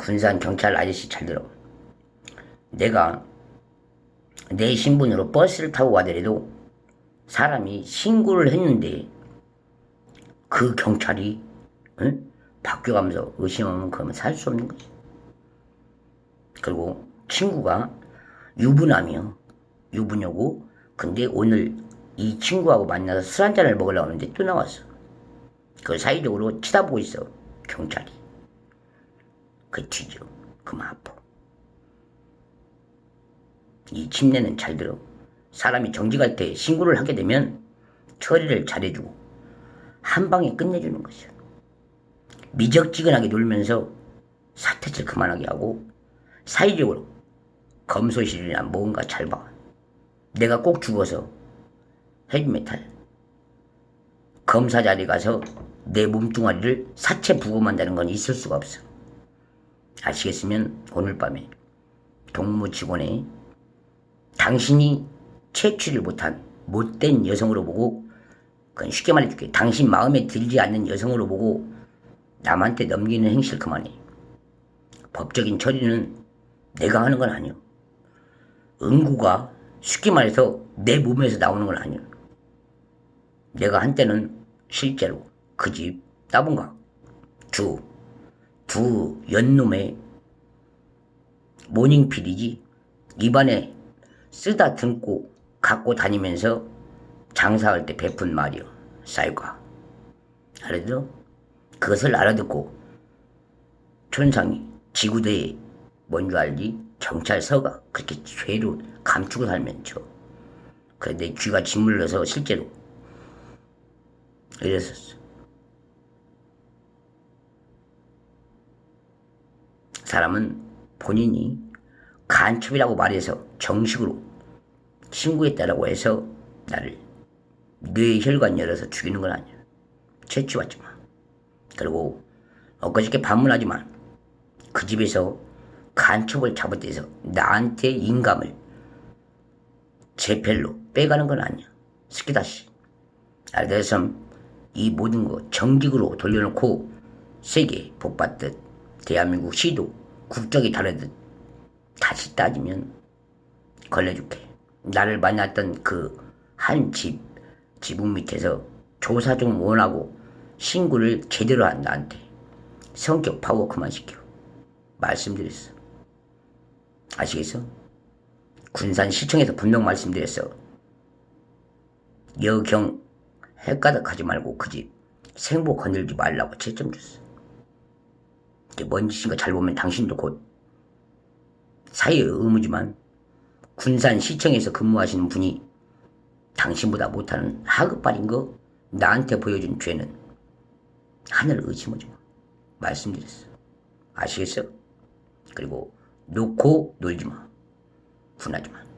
군산 경찰 아저씨 잘 들어. 내가 내 신분으로 버스를 타고 가더라도 사람이 신고를 했는데 그 경찰이 응? 바뀌어가면서 의심하면 그러면 살 수 없는 거지. 그리고 친구가 유부남이요. 유부녀고 근데 오늘 이 친구하고 만나서 술 한잔을 먹으려고 하는데 또 나왔어. 그 사이적으로 쳐다보고 있어. 경찰이. 그 뒤져. 그만 아파. 이 침례는 잘 들어. 사람이 정직할 때 신고를 하게 되면 처리를 잘해주고 한 방에 끝내주는 것이야. 미적지근하게 놀면서 사태질 그만하게 하고 사이적으로 검소실이나 뭔가 잘 봐. 내가 꼭 죽어서 헤비메탈 검사 자리 가서 내 몸뚱아리를 사체 부검한다는 건 있을 수가 없어. 아시겠으면 오늘 밤에 동무 직원의 당신이 채취를 못한 못된 여성으로 보고 그건 쉽게 말해줄게. 당신 마음에 들지 않는 여성으로 보고 남한테 넘기는 행실 그만해. 법적인 처리는 내가 하는 건 아니오. 응구가 쉽게 말해서 내 몸에서 나오는 건 아니오. 내가 한때는 실제로 그 집 따분가 두, 두 연놈의 모닝필이지 입안에 쓰다 등고 갖고 다니면서 장사할 때 베푼 말이요. 쌀과. 알아들어? 그것을 알아듣고 천상이 지구대에 뭔줄 알지? 경찰서가 그렇게 죄로 감추고 살면 쳐. 그래 내 귀가 짓물러서 실제로 이랬었어. 사람은 본인이 간첩이라고 말해서 정식으로 신고했다라고 해서 나를 뇌혈관 열어서 죽이는 건 아니야. 채취받지 마. 그리고 엊그저께 반문하지만 그 집에서 간첩을 잡아떼서 나한테 인감을 제펠로 빼가는 건 아니야. 스키다시. 알다서 이 모든 거 정직으로 돌려놓고 세계 복받듯 대한민국 시도 국적이 다르듯 다시 따지면 걸려줄게. 나를 만났던 그 한 집, 지붕 밑에서 조사 좀 원하고 신고를 제대로 한 나한테 성격 파워 그만 시켜. 말씀드렸어. 아시겠어? 군산시청에서 분명 말씀드렸어. 여경 헷가닥 하지 말고 그 집 생보 건들지 말라고 채점 줬어. 이게 뭔 짓인가 잘 보면 당신도 곧 사회의 의무지만 군산시청에서 근무하시는 분이 당신보다 못하는 하급발인 거 나한테 보여준 죄는 하늘을 의심하지 마. 말씀드렸어. 아시겠어? 그리고 놓고 놀지 마. 분하지 마.